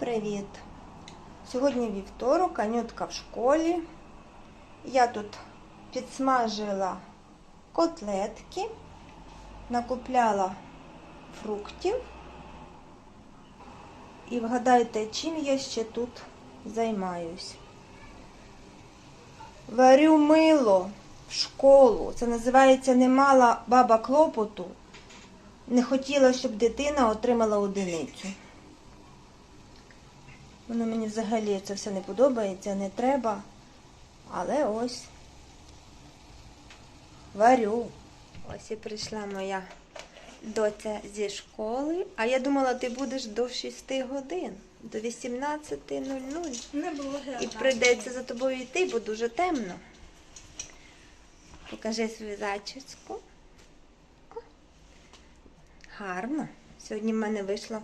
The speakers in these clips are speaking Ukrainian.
привіт! Сьогодні вівторок, Анютка в школі. Я тут підсмажила котлетки, накупляла фруктів. І вгадайте, чим я ще тут займаюсь. Варю мило в школу. Це називається не мала баба клопоту. Не хотіла, щоб дитина отримала одиницю. Воно мені взагалі це все не подобається, не треба. Але ось варю. Ось і прийшла моя доця зі школи. А я думала, ти будеш до 6 годин, до 18.00. Не було І прийдеться за тобою йти, бо дуже темно. Покажи свою зачіску. О, Гарно. Сьогодні в мене вийшло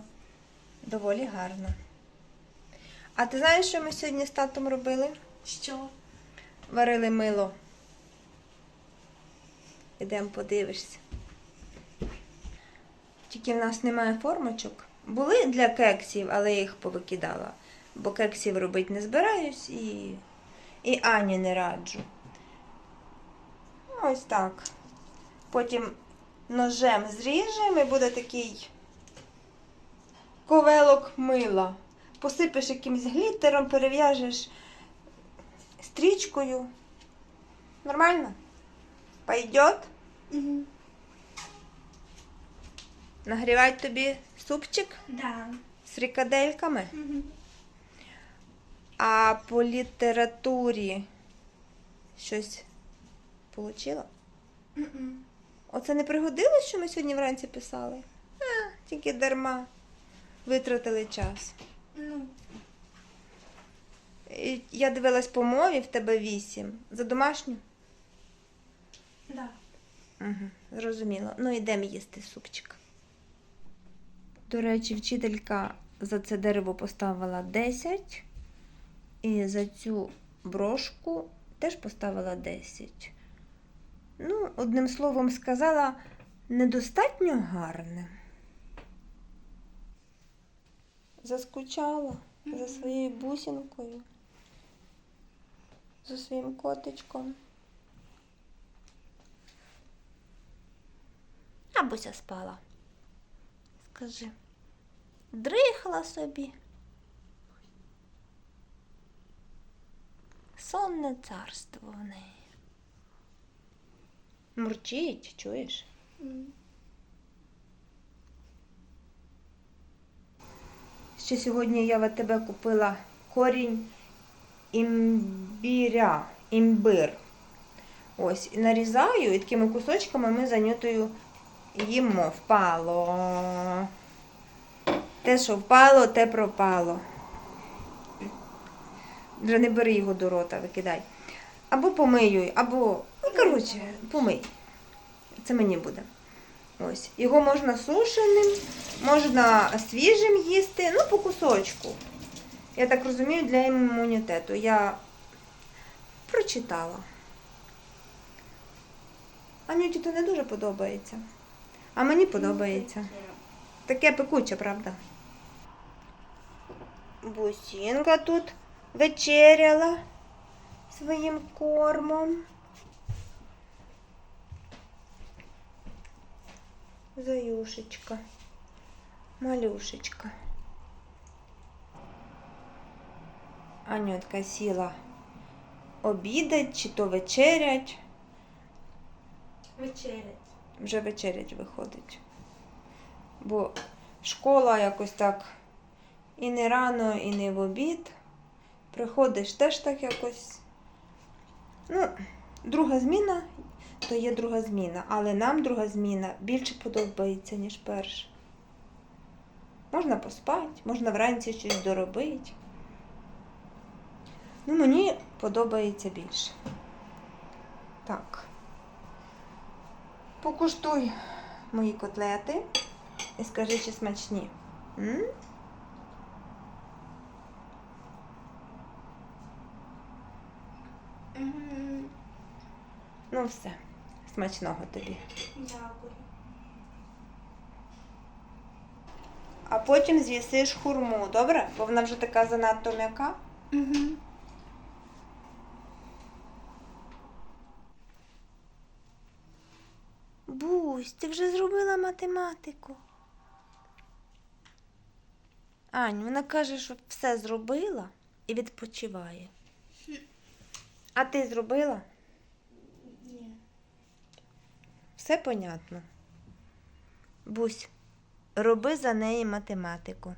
доволі гарно. А ти знаєш, що ми сьогодні з татом робили? Що? Варили мило. Ідемо подивишся. Тільки в нас немає формочок. Були для кексів, але я їх повикидала. Бо кексів робити не збираюсь і, і Ані не раджу. Ось так. Потім ножем зріжемо і буде такий ковелок мила. Посипеш якимось глітером, перев'яжеш стрічкою. Нормально? Пойдет? Угу. Нагрівати тобі супчик Да. з фрикадельками. Угу. А по літературі щось получила? Оце не пригодилось, що ми сьогодні вранці писали? А, тільки дарма. Витратили час. Я дивилась по мові, в тебе вісім. За домашню? да. Угу, зрозуміло. Ну, йдемо їсти супчик. До речі, вчителька за це дерево поставила 10. І за цю брошку теж поставила 10. Ну, одним словом сказала, недостатньо гарне. Заскучала за своєю бусинкою, за своїм котичком. А спала. Скажи, дрихла собі. Сонне царство в неї. Мурчить, чуєш? М. Ще сьогодні я в тебе купила корінь імбіря, імбир. Ось, нарізаю, і такими кусочками ми за нютою їмо. Впало. Те, що впало, те пропало. Вже не бери його до рота, викидай. Або помию, або, ну, коротше, помий. Це мені буде. Ось. Його можна сушеним, можна свіжим їсти, ну, по кусочку. Я так розумію, для імунітету. Я прочитала. Анюті то не дуже подобається. А мені подобається. Таке пекуче, правда? Бусінка тут вечеряла своїм кормом. Заюшечка. Малюшечка. Анютка сіла обідать чи то вечерять. Вечерять. Вже вечерять виходить. Бо школа якось так і не рано, і не в обід. Приходиш теж так якось. Ну, друга зміна, то є друга зміна, але нам друга зміна більше подобається, ніж перша. Можна поспати, можна вранці щось доробити. Ну, мені подобається більше. Так. Покуштуй мої котлети і скажи, чи смачні. М? Ну все, смачного тобі. Дякую. а потім з'їсиш хурму, добре? Бо вона вже така занадто м'яка. Угу. Бусь, ти вже зробила математику. Ань, вона каже, що все зробила і відпочиває. А ти зробила? Ні. Все понятно. Бусь, роби за неї математику.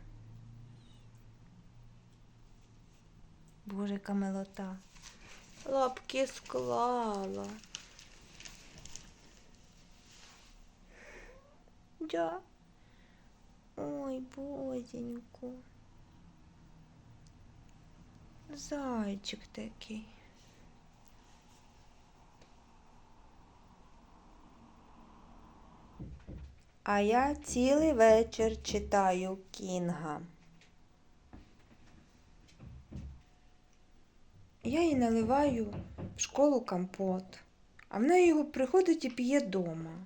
Боже, яка милота. Лапки склала. Да. Ой, бозеньку. Зайчик такий. А я цілий вечір читаю Кінга. Я їй наливаю в школу компот, а вона його приходить і п'є дома.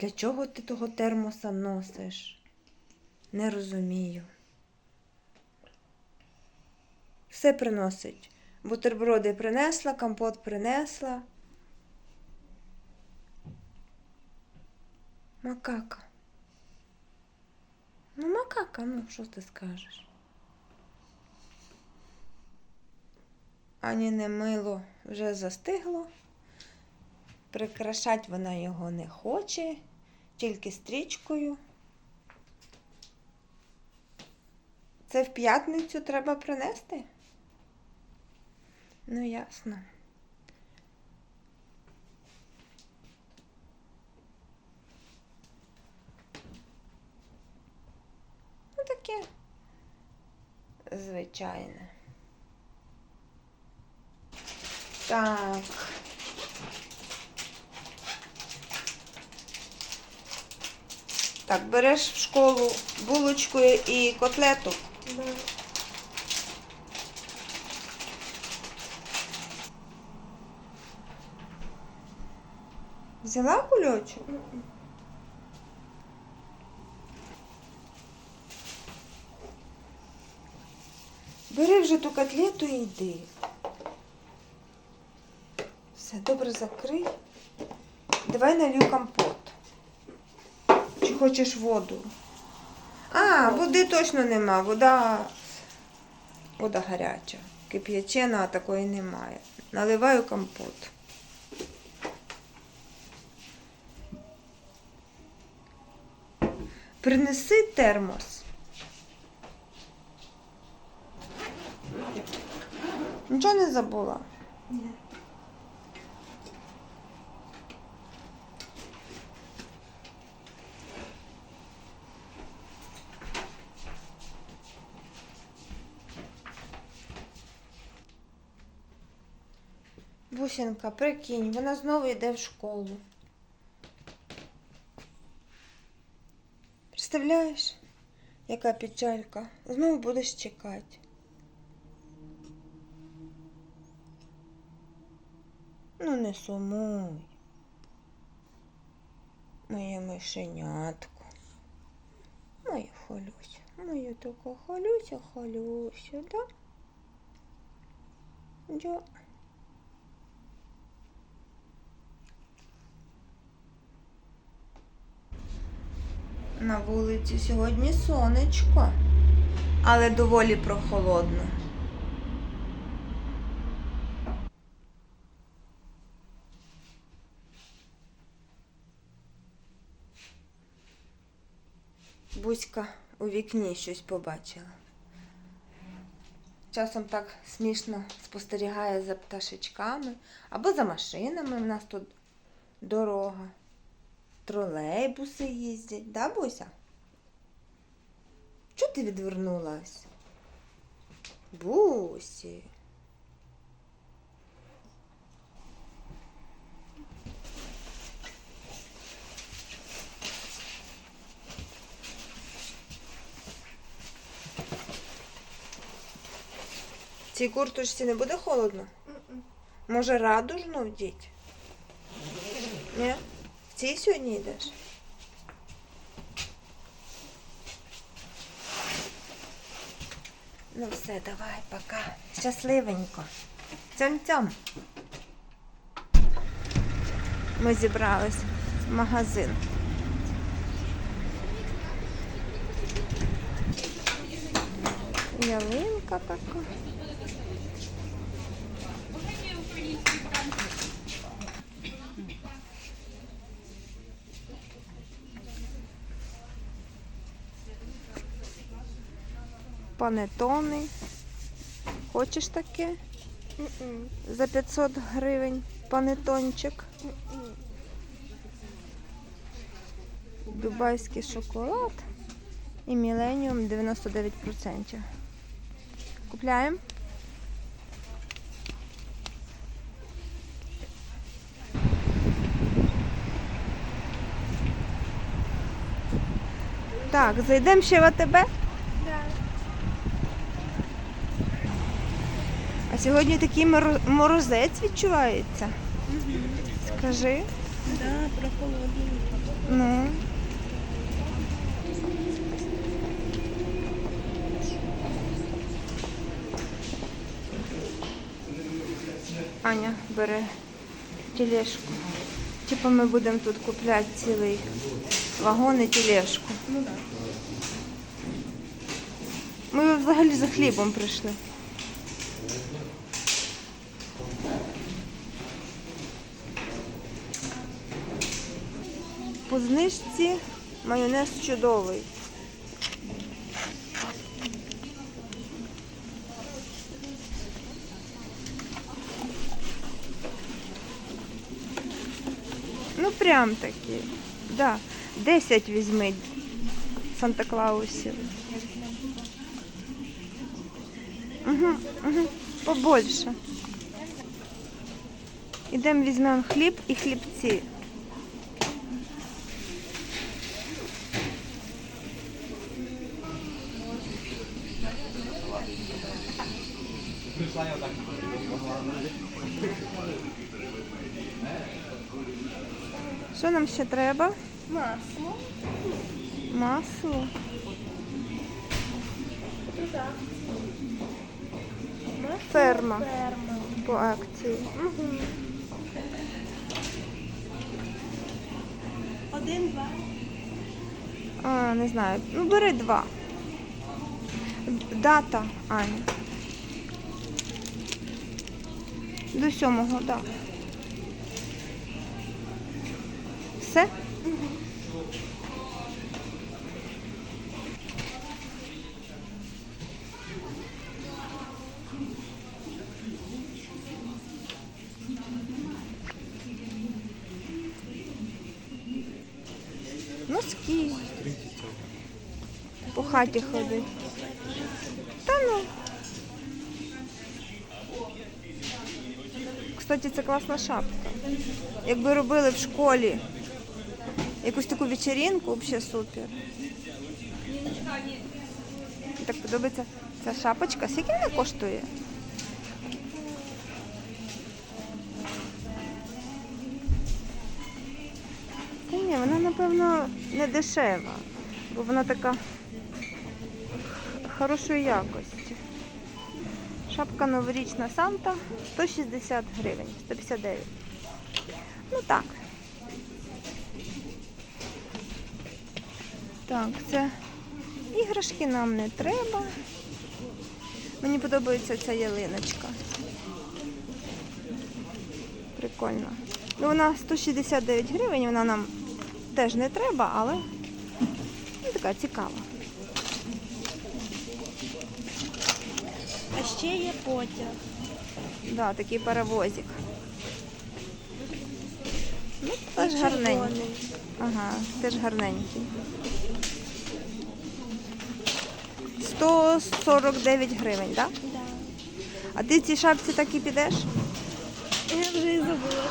Для чого ти того термоса носиш? Не розумію. Все приносить. Бутерброди принесла, компот принесла. Макака. Ну, макака, ну, що ти скажеш? Ані не мило вже застигло. Прикрашать вона його не хоче, тільки стрічкою. Це в п'ятницю треба принести? Ну, ясно. Ну, таке звичайне. Так. Так, береш в школу булочку і котлету. Да. Взяла кульочок? Бери вже ту котлету і йди. Все, добре закрий. Давай налью компот. Хочеш воду? А, води точно нема. Вода. Вода гаряча. Кип'ячена, а такої немає. Наливаю компот. Принеси термос. Нічого не забула. Ні. Бусинка, прикинь, вона знову йде в школу. Представляєш, яка печалька? Знову будеш чекати. Ну, не сумуй. Моє мишенятко. Моя холюся. Моя така холюся, холюся, да? Да. На вулиці сьогодні сонечко, але доволі прохолодно. Буська у вікні щось побачила. Часом так смішно спостерігає за пташечками або за машинами. У нас тут дорога. Тролейбуси їздять, да, Буся? Чого ти відвернулась? Бусі. В цій курточці не буде холодно? Може, радужну вдіть? Ні? Цій сьогодні йдеш? Ну все, давай, пока. Щасливенько. Цьом-цьом. Ми зібрались в магазин. Ялинка така. Панетони. Хочеш таке? За 500 гривень панетончик. М-м. Дубайський шоколад і Міленіум 99%. Купляємо? Так, зайдемо ще в АТБ. А сьогодні такий моро- морозець відчувається. Скажи. Да, прохолодненько. Ну. Аня бере тележку. Типа ми будемо тут купляти цілий вагон і тележку. Ну да. Ми взагалі за хлібом прийшли. По знижці майонез чудовий. Ну прям таки. Да. 10 візьми Санта-Клаусів. Угу, угу. Побольше. Ідемо візьмемо хліб і хлібці. Що нам ще треба? Масло. Масло. Ферма. Ферма. По акції. Угу. Один, два. А, не знаю. Ну, бери два. Дата, Аня. До сьомого, так. Да. Все? Носки. По хаті ходить. Кстати, це класна шапка. Якби робили в школі якусь таку вечеринку, взагалі супер. Мені так подобається ця шапочка. Скільки вона коштує? Та ні, вона, напевно, не дешева, бо вона така хорошої якості. Шапка новорічна Санта 160 гривень, 159. Ну так. Так, це іграшки нам не треба. Мені подобається ця ялиночка. Прикольно. Ну, вона 169 гривень, вона нам теж не треба, але ну, така цікава. А ще є потяг. Да, такий паровозик. Ну, теж гарненький. Ага, теж гарненький. 149 гривень, так? Да? Да. А ти в цій шапці так і підеш? Я вже і забула,